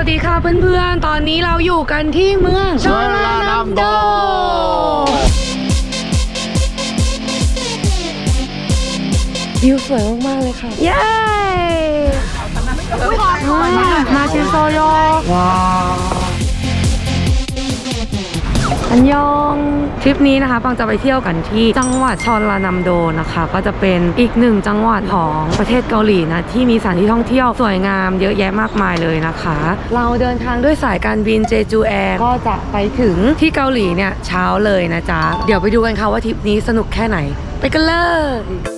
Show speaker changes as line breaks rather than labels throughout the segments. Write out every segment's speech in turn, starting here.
วัสดีค่ะเพื่อนๆ ตอนนี้เราอยู่กันที่เมือง
ชลนัมโด
วิวสวยมากๆเลยค่ะ เย้มาชินโซโยว้าว อันยองทริปนี้นะคะปังจะไปเที่ยวกันที่จังหวัดชอนลานัมโดนะคะ ก็จะเป็นอีกหนึ่งจังหวัดของประเทศเกาหลีนะที่มีสถานที่ท่องเที่ยวสวยงามเยอะแยะมากมายเลยนะคะ เราเดินทางด้วยสายการบินเจจูแอร์ก็จะไปถึงที่เกาหลีเนี่ยเช้าเลยนะจ๊ะเดี๋ยวไปดูกันค่ะว่าทริปนี้สนุกแค่ไหน ไปกันเลยย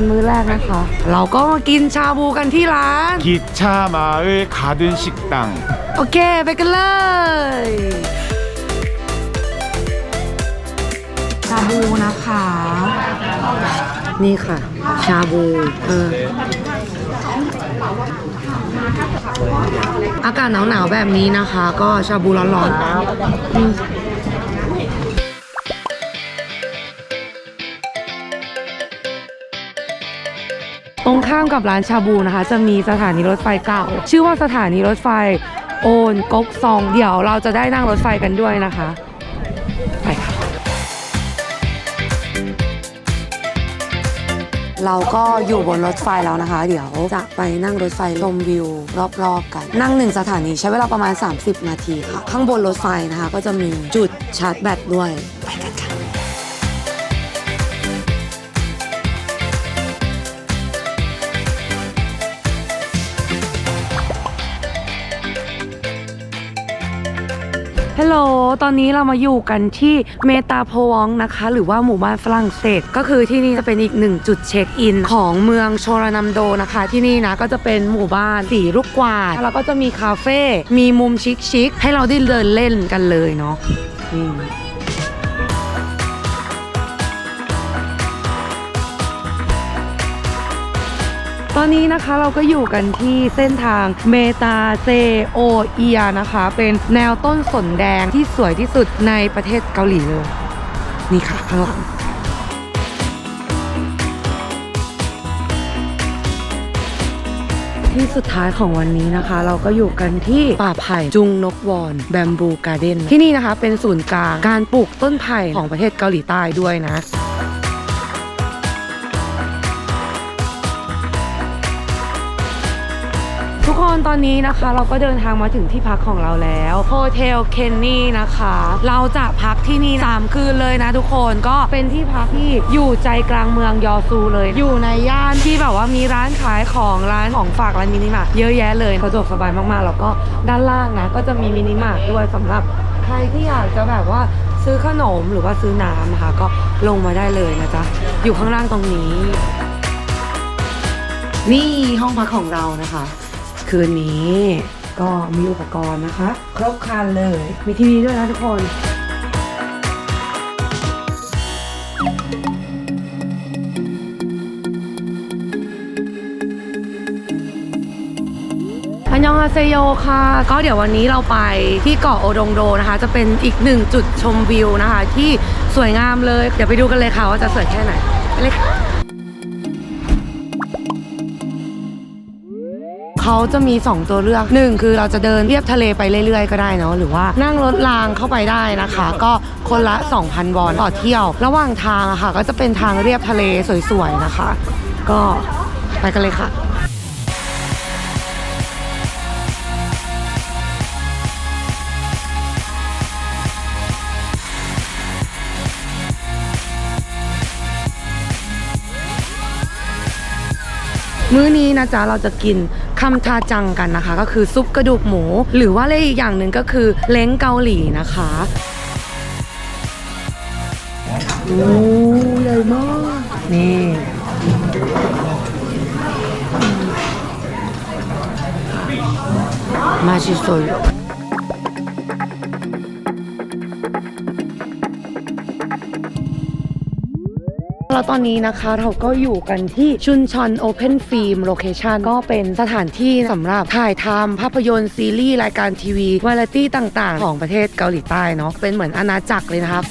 ารกลางวันมื้อแรกนะคะ เราก็มากินชาบูกันที่ร้าน
기차 마을 가든 식당
โอเค ไปกันเลย ชาบูนะคะ นี่ค่ะ ชาบูเอออากาศหนาวๆแบบนี้นะคะ ก็ชาบูร้อนๆอืม ตรงข้ามกับร้านชาบูนะคะ จะมีสถานีรถไฟเก่า ชื่อว่าสถานีรถไฟโอนกกซอง เดี๋ยวเราจะได้นั่งรถไฟกันด้วยนะคะไปค่ะเราก็อยู่บนรถไฟแล้วนะคะ เดี๋ยวจะไปนั่งรถไฟชมวิวรอบๆกัน นั่งหนึ่งสถานีใช้เวลาประมาณ 30 นาทีค่ะ ข้างบนรถไฟนะคะ ก็จะมีจุดชาร์จแบตด้วยไปกัน ฮัลโหล ตอนนี้เรามาอยู่กันที่เมตาโพวองนะคะ หรือว่าหมู่บ้านฝรั่งเศส ก็คือที่นี่จะเป็นอีกหนึ่งจุดเช็คอินของเมืองโชรานัมโดนะคะ ที่นี่นะก็จะเป็นหมู่บ้านสีลูกกวาดแล้วก็จะมีคาเฟ่ มีมุมชิคๆให้เราได้เดินเล่นกันเลยเนาะ ตอนนี้นะคะเราก็อยู่กันที่เส้นทางเมตาเซโอเอียนะคะ เป็นแนวต้นสนแดงที่สวยที่สุดในประเทศเกาหลีเลย นี่ค่ะข้างหลังที่สุดท้ายของวันนี้นะคะ เราก็อยู่กันที่ป่าไผ่จุงนกวอนแบมบูการ์เด้นที่นี่นะคะเป็นศูนย์กลางการปลูกต้นไผ่ของประเทศเกาหลีใต้ด้วยนะ คนตอนนี้นะคะเราก็เดินทางมาถึงที่พักของเราแล้วโฮเทลเคนนี่นะคะ เราจะพักที่นี่3คืนเลยนะทุกคนก็เป็นที่พักที่อยู่ใจกลางเมืองยอซูเลย อยู่ในย่านที่แบบว่ามีร้านขายของร้านของฝากร้านมินิมาร์ทเยอะแยะเลยสะดวกสบายมากๆแล้วก็ด้านล่างนะก็จะมีมินิมาร์ทด้วยสำหรับใครที่อยากจะแบบว่าซื้อขนมหรือว่าซื้อน้ำนะคะก็ลงมาได้เลยนะจ๊ะอยู่ข้างล่างตรงนี้ นี่ห้องพักของเรานะคะ คืนนี้ ก็มีอุปกรณ์นะคะ ครบครันเลย มีทีวีด้วยนะทุกคน อันยองฮาเซโยค่ะ ก็เดี๋ยววันนี้เราไปที่เกาะโอดงโดนะคะ จะเป็นอีกหนึ่งจุดชมวิวนะคะ ที่สวยงามเลย เดี๋ยวไปดูกันเลยค่ะว่าจะสวยแค่ไหนไปเลยค่ะ เขาจะมี 2 ตัวเลือกหนึ่งคือเราจะเดินเรียบทะเลไปเรื่อยๆ ก็ได้เนาะหรือว่านั่งรถรางเข้าไปได้นะคะ ก็คนละ 2,000 วอนต่อเที่ยว ระหว่างทางอะค่ะ ก็จะเป็นทางเรียบทะเลสวยๆนะคะ ก็ไปกันเลยค่ะมื้อนี้นะจ๊ะเราจะกิน คำทาจังกันนะคะ ก็คือซุปกระดูกหมู หรือว่าเรียกอีกอย่างหนึ่งก็คือเล้งเกาหลีนะคะโอ้ใหญ่มากนี่มาชิโซโย แล้วตอนนี้นะคะเราก็อยู่กันที่ชุนชอนโอเพนฟิล์มโลเคชันก็เป็นสถานที่สำหรับถ่ายทำภาพยนตร์ซีรีส์รายการทีวีวาไรตี้ต่างๆ ของประเทศเกาหลีใต้เนาะเป็นเหมือนอาณาจักรเลยนะครับ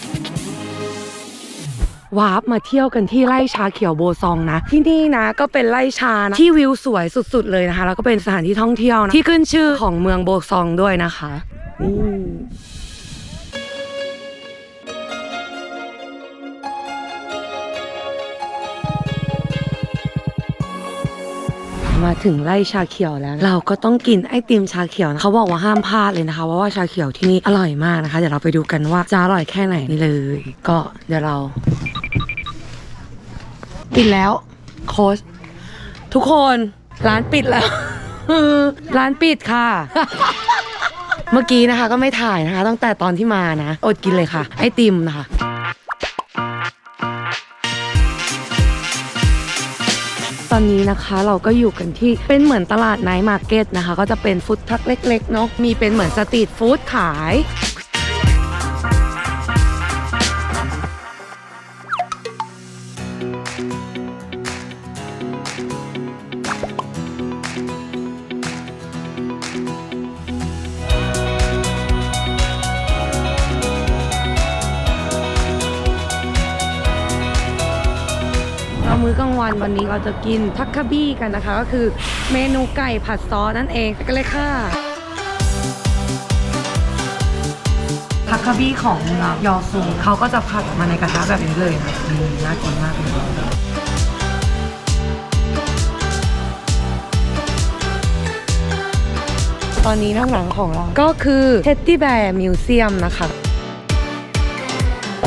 วาร์ปมาเที่ยวกันที่ไร่ชาเขียวโบซองนะ ที่นี่นะก็เป็นไร่ชานะที่วิวสวยสุดๆเลยนะคะ แล้วก็เป็นสถานที่ท่องเที่ยวนะที่ขึ้นชื่อของเมืองโบซองด้วยนะคะนี่ มาถึงไร่ชาเขียวแล้ว เราก็ต้องกินไอติมชาเขียวนะเขาบอกว่าห้ามพลาดเลยนะคะเพราะว่าชาเขียวที่นี่อร่อยมากนะคะ เดี๋ยวเราไปดูกันว่าจะอร่อยแค่ไหนนี่เลย ก็เดี๋ยวเรา ปิดแล้วโค้ชทุกคนร้านปิดแล้ว ร้านปิดค่ะ เมื่อกี้นะคะก็ไม่ถ่ายนะคะ ตั้งแต่ตอนที่มานะ อดกินเลยค่ะ ไอติมนะคะ ตอนนี้นะคะเราก็อยู่กันที่เป็นเหมือนตลาดไนท์มาร์เก็ตนะคะ ก็จะเป็นฟู้ดทัคเล็กๆเนาะมีเป็นเหมือนสตรีทฟู้ดขาย วันนี้เราจะกินทักคาบี้กันนะคะ ก็คือเมนูไก่ผัดซอสนั่นเองไปกันเลยค่ะทักคาบี้ของยอซูเขาก็จะผัดมาในกระทะแบบนี้เลยนะอืมน่ากินมากเลยตอนนี้ด้าหลังของเรา ก็คือเท็ดดี้แบร์มิวเซียมนะคะ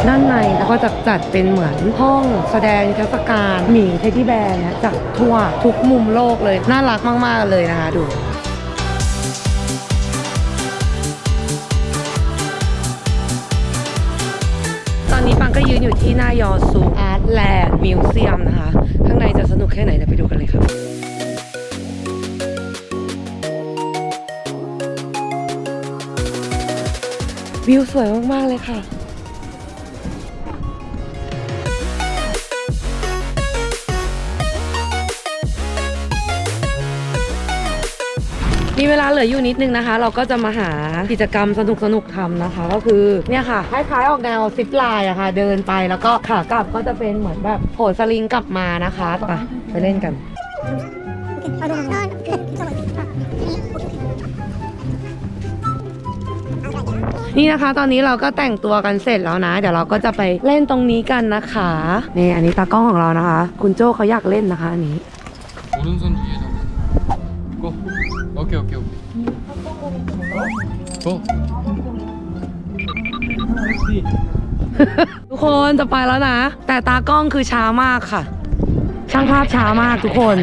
ด้านในแล้วก็จะจัดเป็นเหมือนห้องแสดงนิทศการหมีเทดดี้แบร์นะจากทั่วทุกมุมโลกเลย น่ารักมาก ๆ เลยนะคะดูตอนนี้ปังก็ยืนอยู่ที่หน้ายอซูอาร์ตแลนด์มิวเซียมนะคะ ข้างในจะสนุกแค่ไหนเดี๋ยวไปดูกันเลยค่ะวิวสวยมาก ๆ เลยค่ะมีเวลาเหลืออยู่นิดนึงนะคะ เราก็จะมาหากิจกรรมสนุกสนุกๆทำนะคะ ก็คือเนี่ยค่ะคล้ายๆออกแนวซิปไลน์อะค่ะ เดินไปแล้วก็ขากลับก็จะเป็นเหมือนแบบโหนสลิงกลับมานะคะไปไปเล่นกัน นี่นะคะ ตอนนี้เราก็แต่งตัวกันเสร็จแล้วนะ เดี๋ยวเราก็จะไปเล่นตรงนี้กันนะคะนี่อันนี้ตากล้องของเรานะคะ คุณโจ้เขาอยากเล่นนะคะอันนี้
오른손 위에다가 고 오케이 오케이 오케이 고
ทุกคนจะไปแล้วนะ แต่ตากล้องคือช้ามากค่ะ ช่างภาพช้ามากทุกคน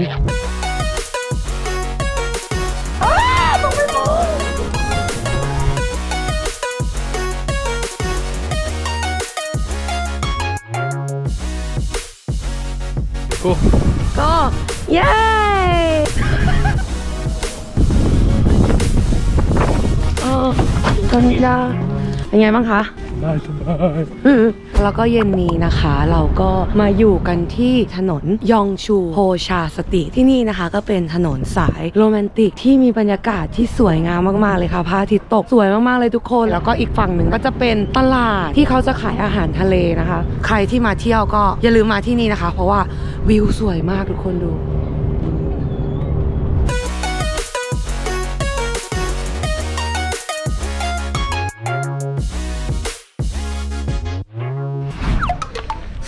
고
ก็เย้ ตอนนี้ดาเป็นไงบ้างคะแล้วก็เย็นนี้นะคะ เราก็มาอยู่กันที่ถนนยองชูโฮชาสติที่นี่นะคะ ก็เป็นถนนสายโรแมนติกที่มีบรรยากาศที่สวยงามมากๆเลยค่ะพระอาทิตย์ตกสวยมากๆเลยทุกคน แล้วก็อีกฝั่งหนึ่งก็จะเป็นตลาดที่เขาจะขายอาหารทะเลนะคะ ใครที่มาเที่ยวก็อย่าลืมมาที่นี่นะคะ เพราะว่าวิวสวยมากทุกคนดู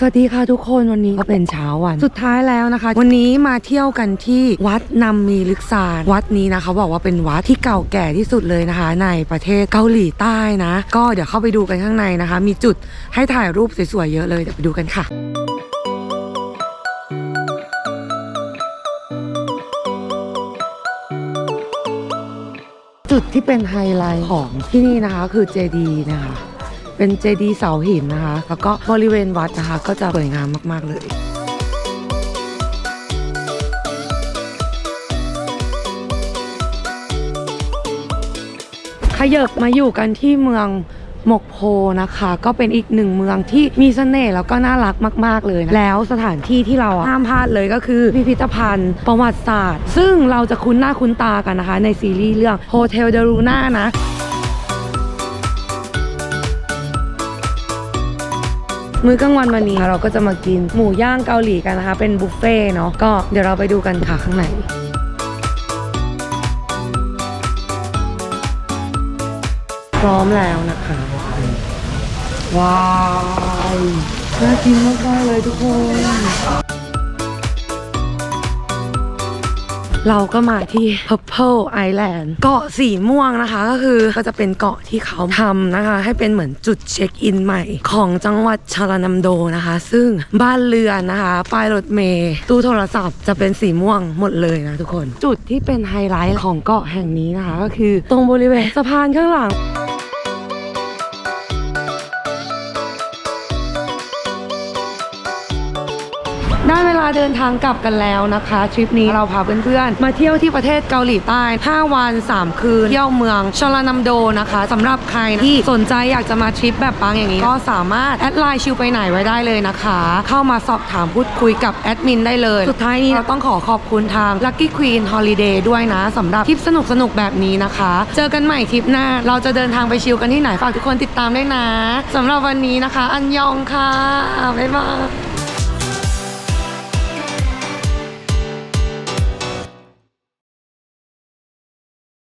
วัสดีค่ะทุกคนวันนี้ก็เป็นเช้าวัน สุดท้ายแล้วนะคะ วันนี้มาเที่ยวกันที่วัดนำมีลึกซานวัดนี้นะคะบอกว่าเป็นวัดที่เก่าแก่ที่สุดเลยนะคะ ในประเทศเกาหลีใต้นะ ก็เดี๋ยวเข้าไปดูกันข้างในนะคะ มีจุดให้ถ่ายรูปสวยๆเยอะเลยเดี๋ยวไปดูกันค่ะจุดที่เป็นไฮไลท์ของที่นี่นะคะคือเจดีนะคะ เป็นเจดีย์เสาหินนะคะ แล้วก็บริเวณวัดนะคะก็จะสวยงามมากๆเลยขยับมาอยู่กันที่เมืองหมกโพนะคะ ก็เป็นอีกหนึ่งเมืองที่มีเสน่ห์แล้วก็น่ารักมาก ๆ เลยนะแล้วสถานที่ที่เราห้ามพลาดเลยก็คือพิพิธภัณฑ์ประวัติศาสตร์ ซึ่งเราจะคุ้นหน้าคุ้นตากันนะคะ ในซีรีส์เรื่อง Hotel de Luna นะ มื้อกลางวันวันนี้เราก็จะมากินหมูย่างเกาหลีกันนะคะ เป็นบุฟเฟ่ต์เนาะก็เดี๋ยวเราไปดูกันค่ะข้างในพร้อมแล้วนะคะว้าวน่ากินมากๆเลยทุกคน เราก็มาที่ Purple Island เกาะสีม่วงนะคะ ก็คือก็จะเป็นเกาะที่เขาทำนะคะ ให้เป็นเหมือนจุดเช็คอินใหม่ของจังหวัดชาลานัมโดนะคะ ซึ่งบ้านเรือนนะคะป้ายรถเมย์ตู้โทรศัพท์จะเป็นสีม่วงหมดเลยนะทุกคน จุดที่เป็นไฮไลท์ของเกาะแห่งนี้นะคะ ก็คือตรงบริเวณสะพานข้างหลัง ได้เวลาเดินทางกลับกันแล้วนะคะ ทริปนี้เราพาเพื่อนๆ มาเที่ยวที่ประเทศเกาหลีใต้ 5 วัน 3 คืน เที่ยวเมืองชลานัมโดนะคะสำหรับใครที่สนใจอยากจะมาทริปแบบปังอย่างนี้ ก็สามารถแอดไลน์ชิวไปไหนไว้ได้เลยนะคะ เข้ามาสอบถามพูดคุยกับแอดมินได้เลย สุดท้ายนี้เราต้องขอขอบคุณทาง Lucky Queen Holiday ด้วยนะสำหรับทริปสนุกๆแบบนี้นะคะ เจอกันใหม่ทริปหน้า เราจะเดินทางไปชิลกันที่ไหนฝากทุกคนติดตามด้วยนะสำหรับวันนี้นะคะ อันยองค่ะบ๊ายบาย